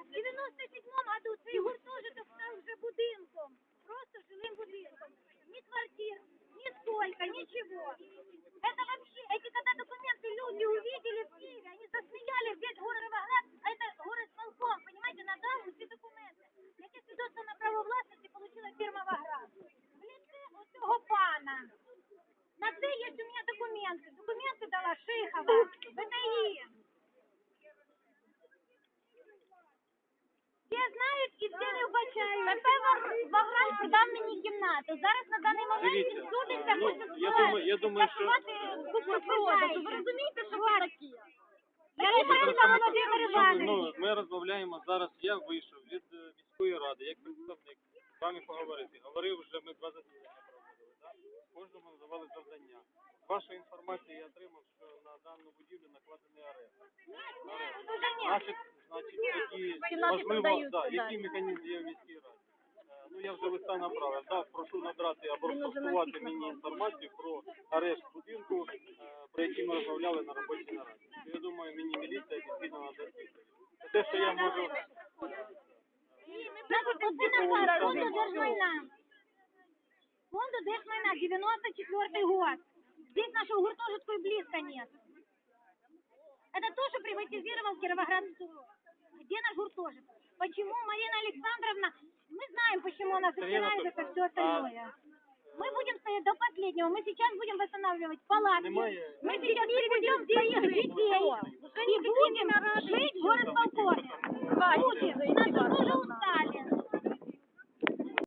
В 97-му году цей гуртожиток став вже будинком, просто жилым будинком. Ни квартир, ни сколько, ничего. Это вообще, эти когда документы люди увидели в Киеве, они засмеяли весь город Новоград, а это город полком, понимаете, надав ці документи. Яке свідоцтво на право власності получила фірма Ваград. В лице оцього пана. На це є у мене документи. Документи дала Шихова, ВТІ. Всі знають і всі не вбачають. Тепер Ваград продав мені кімнату. Зараз на даний момент він Дивіться, судиться, ну, хоче я думаю- я думаю, що- куплю-продажу. Ви розумієте, що це таке? Я не Ми знаю, Володимир Іванович. ну, ми розмовляємо зараз. Я вийшов від е, міської ради, як представник, з вами поговорити. Говорив вже ми два засідання проводили. Так? Кожному надавали завдання. Ваша інформація я отримав, що на дану будівлю накладений арешт. Дуже ні. Тоді Кімнати можливо, продаються, да, да. який механізм є в міській раді. Е, Ну я вже листа направив. Да, прошу надрати або спростувати мені інформацію про арешт будинку, е, про який ми розмовляли на робочій нараді. Я думаю, мені міліція дійсно надасть відповідь. Те, що я можу наказ фонду держмайна. Фонду держмайна, 94 год. Здесь нашего гуртожитку и близко нет. Это то, что приватизировал Кировоград Где наш гуртожит? Почему Марина Александровна... Мы знаем, почему она собирает это все остальное. Мы будем стоять до последнего. Мы сейчас будем восстанавливать палатки. Немає. Мы сейчас приведем своих детей и будем жить в город Полкове. Будем. Нас уже устали.